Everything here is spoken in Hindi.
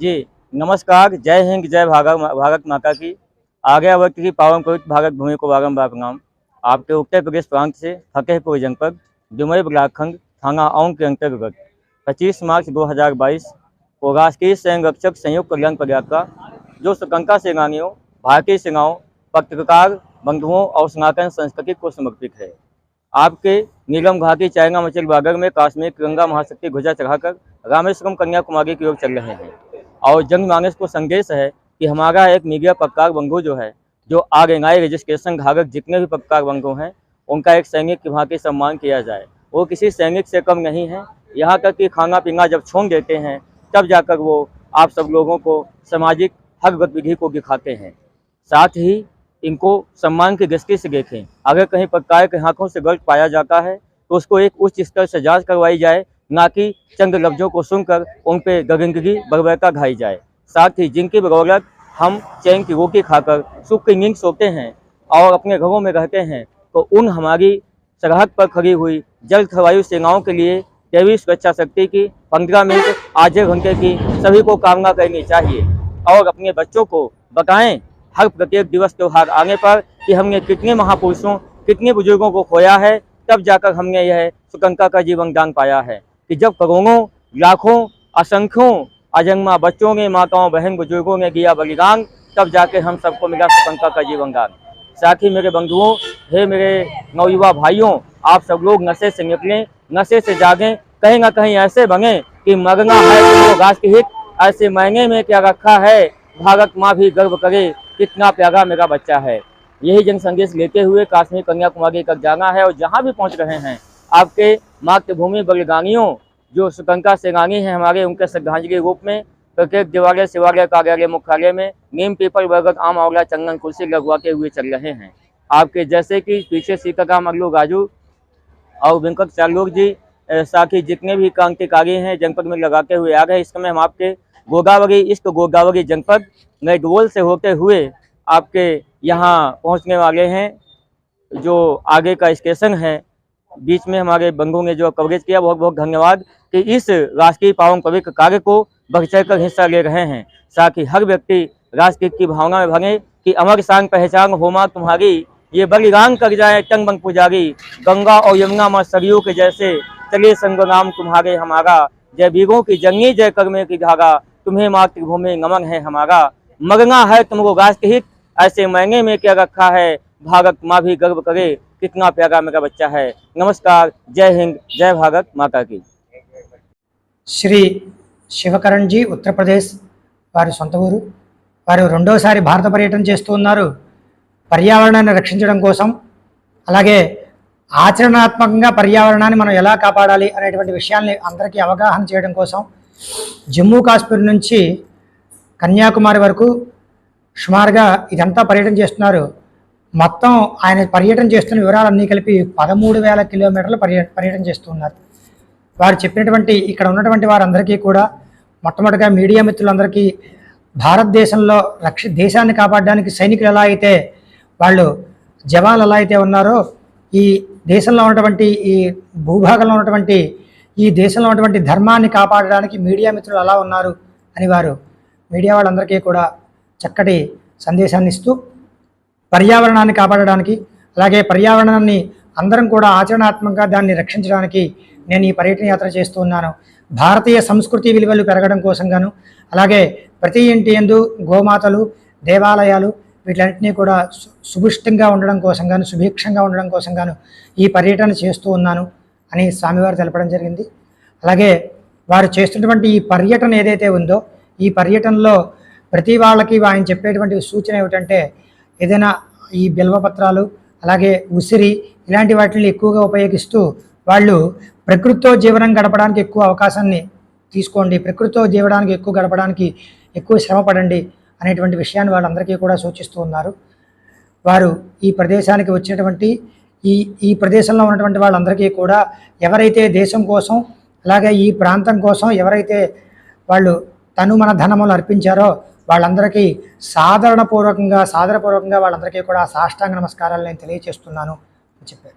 जी, नमस्कार, जय हिंद, जय भारत भारत माता की। आगे वक्त की पावन पवित्र भारत भूमि को बारम्बार प्रणाम आपके उत्तर प्रदेश प्रांत से फतेहपुर जनपद डुमई ब्लाकखंड, थाना औंग के अंतर्गत। 25 मार्च 2022 को राष्ट्रीय संरक्षक संयुक्त कल्याण पदयात्रा जो सुकंका सेनानियों, भारतीय सेनाओं, पत्रकार, बंधुओं और सनातन संस्कृति को समर्पित है। आपके नीलम घाटी चाइना मचल बागर में काश्मीर तिरंगा महाशक्ति ध्वजा चढ़ाकर रामेश्वरम कन्याकुमारी की ओर चल रहे हैं। और जंग मानस को संदेश है कि हमारा एक मीडिया पक्का बंधु जो है, जो आर एन आई रजिस्ट्रेशन धारक जितने भी पक्का बंधु हैं, उनका एक सैनिक की भांति सम्मान किया जाए। वो किसी सैनिक से कम नहीं है। यहाँ तक कि खाना पीना जब छोड़ देते हैं, तब जाकर वो आप सब लोगों को सामाजिक हक गतिविधि को दिखाते हैं। साथ ही इनको सम्मान की दृष्टि से देखें। अगर कहीं पत्रकार के हाथों से गलत पाया जाता है तो उसको एक उच्च स्तर से जाँच करवाई जाए ना कि चंद लफ्जों को सुनकर उन पे गगनगिरी बरबरता घाई जाए। साथ ही जिनकी बदौलत हम चैन की रोटी खाकर सुख की नींद सोते हैं और अपने घरों में रहते हैं तो उन हमारी सरहद पर खड़ी हुई जल वायु सेनाओं के लिए देवी सुरक्षा शक्ति की पंद्रह मिनट आधे घंटे की सभी को कामना करनी चाहिए और अपने बच्चों को बताएँ, हर प्रत्येक दिवस त्यौहार आने पर कि हमने कितने महापुरुषों, कितने बुज़ुर्गों को खोया है, तब जाकर हमने यह सुकंका का जीवन दान पाया है। कि जब करोड़ों लाखों, असंख्यों अजन्मा बच्चों ने माताओं, बहन बुज़ुर्गों ने दिया बलिदान, तब जाके हम सबको मिला सुकंका का जीवन दान साथ ही मेरे बंधुओं, हे मेरे नवयुवा भाइयों, आप सब लोग नशे से निकलें, नशे से जागें, कहीं ना कहीं ऐसे बने कि मरना है तो घास की हित, ऐसे महीने में क्या रखा है, भारत माँ भी गर्व करे, कितना प्यारा मेरा बच्चा है। यही जन संदेश लेते हुए काश्मीर कन्याकुमारी तक जाना है और जहाँ भी पहुँच रहे हैं। आपके मातृभूमि बलिदानियों, जो सुकंका सेनानी हैं हमारे उनके श्रद्धांजलि के रूप में, प्रत्येक देवालय शिवालय कार्यालय मुख्यालय में नीम पीपल बरगद आम आंवला चंदन कुर्सी लगवाते हुए चल रहे हैं। आपके जैसे कि पीछे सीताराम अल्लू राजू और वेंकट चालोक जी साथ ही जितने भी क्रांतिकारी हैं, जनपद में लगाते हुए आ हैं इस समय हम आपके गोदावरी, इष्ट गोदावरी जनपद नैडवोल से होते हुए आपके यहाँ पहुँचने वाले हैं, जो आगे का स्टेशन है बीच में हमारे बंधु ने जो कवरेज किया, बहुत बहुत धन्यवाद कि इस राष्ट्रीय पावन पवित्र कार्य को बढ़ कर हिस्सा ले रहे हैं। साथ ही हर व्यक्ति राष्ट्र की भावना में भरे कि अमर सांग पहचान होमा तुम्हारी, ये बलिदान कर जाए टंग बंग पुजारी, गंगा और यमुना माँ सरयू के जैसे चले संग नाम तुम्हारे हमारा। जय वीरों की जंगी, जय कर्मे की धागा तुम्हें मातृभूमि नमन है हमारा। मगना है तुमको राष्ट्र हित, ऐसे महँगे में क्या रखा है? भारत माँ भी गर्व करे कितना प्यारा मेरा बच्चा है नमस्कार जय हिंद जय भारत माता की శ్రీ శివకరణ్జీ ఉత్తరప్రదేశ్ వారి సొంత ఊరు వారు రెండోసారి భారత పర్యటన చేస్తూ ఉన్నారు పర్యావరణాన్ని రక్షించడం కోసం అలాగే ఆచరణాత్మకంగా పర్యావరణాన్ని మనం ఎలా కాపాడాలి అనేటువంటి విషయాల్ని అందరికీ అవగాహన చేయడం కోసం జమ్మూ కాశ్మీర్ నుంచి కన్యాకుమారి వరకు సుమారుగా ఇదంతా పర్యటన చేస్తున్నారు మొత్తం ఆయన పర్యటన చేస్తున్న వివరాలన్నీ కలిపి పదమూడు వేల కిలోమీటర్లు పర్య పర్యటన చేస్తున్నారు. వారు చెప్పినటువంటి ఇక్కడ ఉన్నటువంటి వారందరికీ కూడా మొట్టమొదటిగా మీడియా మిత్రులందరికీ భారతదేశంలో రక్ష దేశాన్ని కాపాడడానికి సైనికులు ఎలా అయితే వాళ్ళు జవాన్లు ఎలా అయితే ఉన్నారో ఈ దేశంలో ఉన్నటువంటి ఈ భూభాగంలో ఉన్నటువంటి ఈ దేశంలో ఉన్నటువంటి ధర్మాన్ని కాపాడడానికి మీడియా మిత్రులు ఎలా ఉన్నారు అని వారు మీడియా వాళ్ళందరికీ కూడా చక్కటి సందేశాన్ని ఇస్తూ పర్యావరణాన్ని కాపాడడానికి అలాగే పర్యావరణాన్ని అందరం కూడా ఆచరణాత్మకంగా దాన్ని రక్షించడానికి నేను ఈ పర్యటన యాత్ర చేస్తూ ఉన్నాను. భారతీయ సంస్కృతి విలువలు పెరగడం కోసం గాను అలాగే ప్రతి ఇంటి ఎందు గోమాతలు దేవాలయాలు వీటన్నింటినీ కూడా సు- సుభిష్టంగా ఉండడం కోసం గాను సుభిక్షంగా ఉండడం కోసం గాను ఈ పర్యటన చేస్తూ ఉన్నాను అని స్వామివారు తెలపడం జరిగింది. అలాగే వారు చేస్తున్నటువంటి ఈ పర్యటన ఏదైతే ఉందో ఈ పర్యటనలో ప్రతి వాళ్ళకి ఆయన చెప్పేటువంటి సూచన ఏమిటంటే ఏదైనా ఈ బిల్వపత్రాలు అలాగే ఉసిరి ఇలాంటి వాటిని ఎక్కువగా ఉపయోగిస్తూ వాళ్ళు ప్రకృతితో జీవనం గడపడానికి ఎక్కువ అవకాశాన్ని తీసుకోండి ప్రకృతితో జీవడానికి ఎక్కువ గడపడానికి ఎక్కువ శ్రమ పడండి అనేటువంటి విషయాన్ని వాళ్ళందరికీ కూడా సూచిస్తూ ఉన్నారు. వారు ఈ ప్రదేశానికి వచ్చినటువంటి ఈ ఈ ప్రదేశంలో ఉన్నటువంటి వాళ్ళందరికీ కూడా ఎవరైతే దేశం కోసం అలాగే ఈ ప్రాంతం కోసం ఎవరైతే వాళ్ళు తను మన ధనములు అర్పించారో వాళ్ళందరికీ సాధారణపూర్వకంగా సాదరపూర్వకంగా వాళ్ళందరికీ కూడా సాష్టాంగ నమస్కారాలు నేను తెలియజేస్తున్నాను అని చెప్పారు.